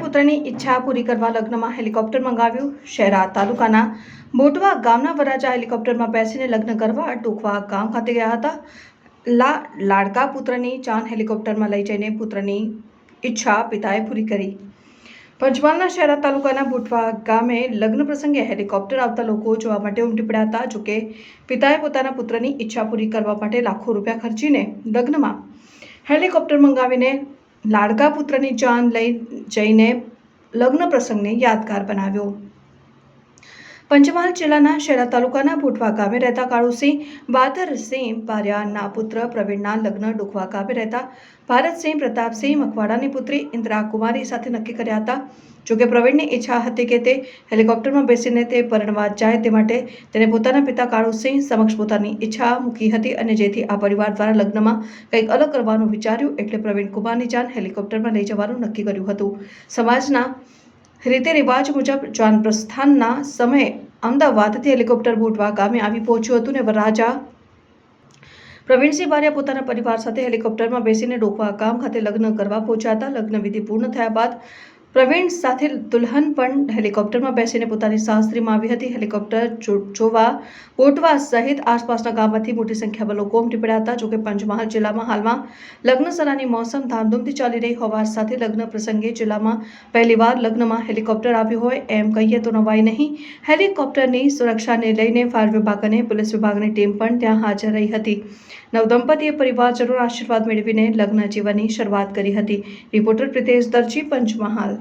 પુત્રની ઈચ્છા પૂરી કરવા લગ્નમાં હેલિકોપ્ટર મંગાવ્યું. શહેરા તાલુકાના બોટવા ગામના વરાજા હેલિકોપ્ટરમાં બેસીને લગ્ન કરવા ટૂંકવા ગામ ખાતે ગયા હતા. લા લાડકા પુત્રની ચાન હેલિકોપ્ટરમાં લઈ જઈને પુત્રની ઈચ્છા પિતાએ પૂરી કરી. પંચમહાલના શહેરા તાલુકાના બુટવા ગામે લગ્ન પ્રસંગે હેલિકોપ્ટર આવતા લોકો જોવા માટે ઉમટી પડ્યા હતા, જોકે પિતાએ પોતાના પુત્રની ઈચ્છા પૂરી કરવા માટે લાખો રૂપિયા ખર્ચીને લગ્નમાં હેલિકોપ્ટર મંગાવીને લાડકા પુત્રની જાન લઈ જઈને લગ્ન પ્રસંગને યાદગાર બનાવ્યો. પંચમહાલ જિલ્લાના શેરા તાલુકાના ભૂટવા ગામે રહેતા કાળુસિંહ બાદરસિંહ બારિયાના પુત્ર પ્રવીણના લગ્ન ડુખવા ગામે રહેતા ભારતસિંહ પ્રતાપસિંહ મકવાડાની પુત્રી ઇન્દ્રા કુમારી સાથે નક્કી કર્યા હતા. જોકે પ્રવીણની ઈચ્છા હતી કે તે હેલિકોપ્ટરમાં બેસીને તે પરણવા જાય તે માટે તેને પોતાના પિતા કાળુસિંહ સમક્ષ પોતાની ઈચ્છા મૂકી હતી અને જેથી આ પરિવાર દ્વારા લગ્નમાં કંઈક અલગ કરવાનું વિચાર્યું એટલે પ્રવીણ કુમારની જાન હેલિકોપ્ટરમાં લઈ જવાનું નક્કી કર્યું હતું. સમાજના રીતિ રિવાજ મુજબ જાન પ્રસ્થાનના સમયે અમદાવાદથી હેલિકોપ્ટર બોટવા ગામે આવી પહોંચ્યું હતું ને વરરાજા પ્રવીણસિંહ બારિયા પોતાના પરિવાર સાથે હેલિકોપ્ટરમાં બેસીને ડોકવા ગામ ખાતે લગ્ન કરવા પહોંચ્યા હતા. લગ્ન વિધિ પૂર્ણ થયા બાદ પ્રવીણ સાથે દુલ્હન પણ હેલિકોપ્ટરમાં બેસીને પોતાની સાસરીમાં આવી હતી. હેલિકોપ્ટર જોવા કોટવા સહિત આસપાસના ગામમાંથી મોટી સંખ્યામાં લોકો ઉમટી પડ્યા હતા. જોકે પંચમહાલ જિલ્લામાં હાલમાં લગ્ન સરાની મોસમ ધામધૂમથી ચાલી રહી હોવા સાથે લગ્ન પ્રસંગે જિલ્લામાં પહેલીવાર લગ્નમાં હેલિકોપ્ટર આવ્યું હોય એમ કહીએ તો નવાઈ નહીં. હેલિકોપ્ટરની સુરક્ષાને લઈને ફાયર વિભાગ અને પોલીસ વિભાગની ટીમ પણ ત્યાં હાજર રહી હતી. નવદંપતીએ પરિવારજનોના આશીર્વાદ મેળવીને લગ્ન જીવનની શરૂઆત કરી હતી. રિપોર્ટર પ્રિતેશ દરજી, પંચમહાલ.